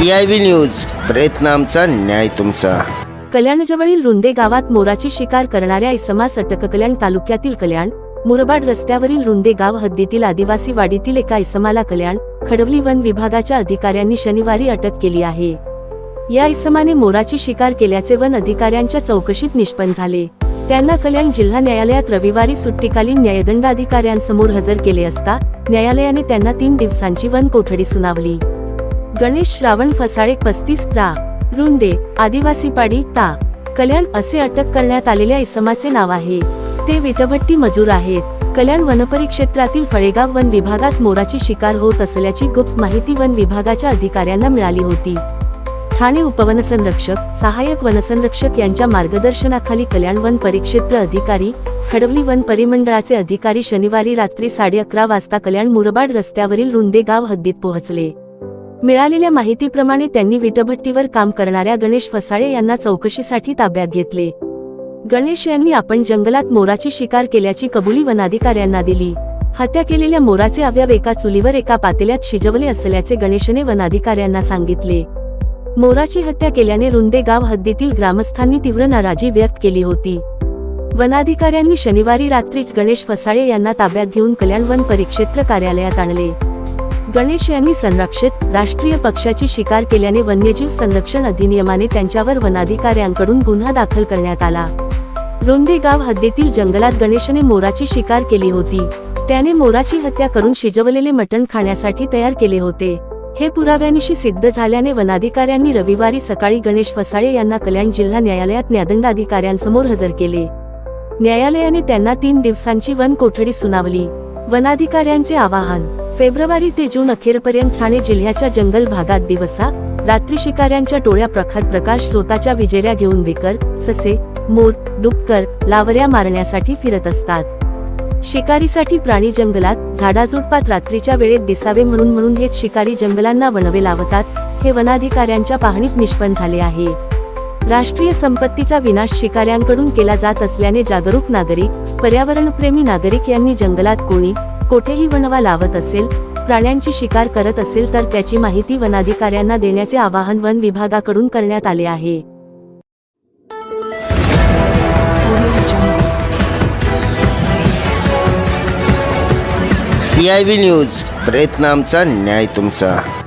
CIB I V news प्रयत्न आमचा न्याय तुमचा. कल्याणजवळील रुंदे गावात मोराची शिकार करणाऱ्या इसमास अटक कल्याण तालुक्यातील कल्याण मुरबाड रस्त्यावरील रुंदे गाव हद्दीतील आदिवासी वाडीतील एका इसमाला कल्याण खडवली वन विभागाच्या अधिकाऱ्यांनी शनिवारी अटक केली आहे. या इसमाने मोराची शिकार केल्याचे वन अधिकाऱ्यांच्या चौकशीत निष्पन्न झाले. त्यांना कल्याण जिल्हा न्यायालयात रविवारी सुट्टीकालीन न्यायदंडाधिकाऱ्यांसमोर हजर केले असता न्यायालयाने त्यांना तीन दिवसांची वन कोठडी सुनावली. गणेश श्रावण फसाळे पस्तीस प्रा रुंदे आदिवासी पाडी ता. कल्याण असे अटक करण्यात आलेल्या इसमाचे नाव आहे. ते विटभट्टी मजूर आहेत. कल्याण वनपरिक्षेत्रातील फळेगाव वन विभागात मोराची शिकार होत असल्याची गुप्त माहिती वन विभागाच्या अधिकाऱ्यांना मिळाली होती. ठाणे उपवनसंरक्षक सहाय्यक वनसंरक्षक यांच्या मार्गदर्शनाखाली कल्याण वन परिक्षेत्र अधिकारी खडवली वन परिमंडळाचे अधिकारी शनिवारी रात्री साडे अकरा वाजता कल्याण मुरबाड रस्त्यावरील रुंदे गाव हद्दीत पोहोचले. मिळालेल्या माहितीप्रमाणे त्यांनी विटभट्टीवर काम करणाऱ्या गणेश फसाळे यांना चौकशीसाठी ताब्यात घेतले. गणेश यांनी आपण जंगलात मोराची शिकार केल्याची कबुली वनाधिकाऱ्यांना दिली. हत्या केलेल्या मोराचे अवयव एका चुलीवर एका पातेल्यात शिजवले असल्याचे गणेशने वनाधिकाऱ्यांना सांगितले. मोराची हत्या केल्याने रुंदे गाव हद्दीतील ग्रामस्थांनी तीव्र नाराजी व्यक्त केली होती. वनाधिकाऱ्यांनी शनिवारी रात्रीच गणेश फसाळे यांना ताब्यात घेऊन कल्याण वन परिक्षेत्र कार्यालयात आणले. गणेश यांनी संरक्षित राष्ट्रीय पक्षाची शिकार केल्याने वन्यजीव संरक्षण अधिनियमाने त्यांच्यावर वनाधिकाऱ्यांकडून गुन्हा दाखल करण्यात आला. रोंदेगाव हद्दीतील जंगलात गणेशने मोराची शिकार केली होती. त्याने मोराची हत्या करून शिजवलेले मटण खाण्यासाठी तयार केले होते. हे पुराव्यानिशी सिद्ध झाल्याने वनाधिकाऱ्यांनी रविवारी सकाळी गणेश फसाळे यांना कल्याण जिल्हा न्यायालयात न्यादंडाधिकाऱ्यांसमोर हजर केले. न्यायालयाने त्यांना तीन दिवसांची वन कोठडी सुनावली. वनाधिकाऱ्यांचे आवाहन फेब्रुवारी ते जून अखेरपर्यंत ठाणे जिल्ह्याच्या जंगल भागात दिवसा रात्री शिकाऱ्यांच्या टोळ्या प्रखर प्रकाश स्वतःच्या विजेऱ्या घेऊन बेकर ससे मोर डुबकर लावऱ्या मारण्यासाठी फिरत असतात. शिकारीसाठी प्राणी जंगलात झाडाझुडपात रात्रीच्या वेळेत दिसावे म्हणून म्हणून हेच शिकारी जंगलांना वणवे लावतात हे वनाधिकाऱ्यांच्या पाहणीत निष्पन्न झाले आहे. राष्ट्रीय संपत्तीचा विनाश शिकाऱ्यांकडून केला जात असल्याने जागरूक नागरिक पर्यावरणप्रेमी नागरिक यांनी जंगलात कोणी कोठेही वणवा लावत असेल प्राण्यांची शिकार करत असेल तर त्याची माहिती वनाधिकाऱ्यांना देण्याचे आवाहन वन विभागाकडून करण्यात आले आहे. सी आय व्ही न्यूज प्रयत्नामचा न्याय तुमचा.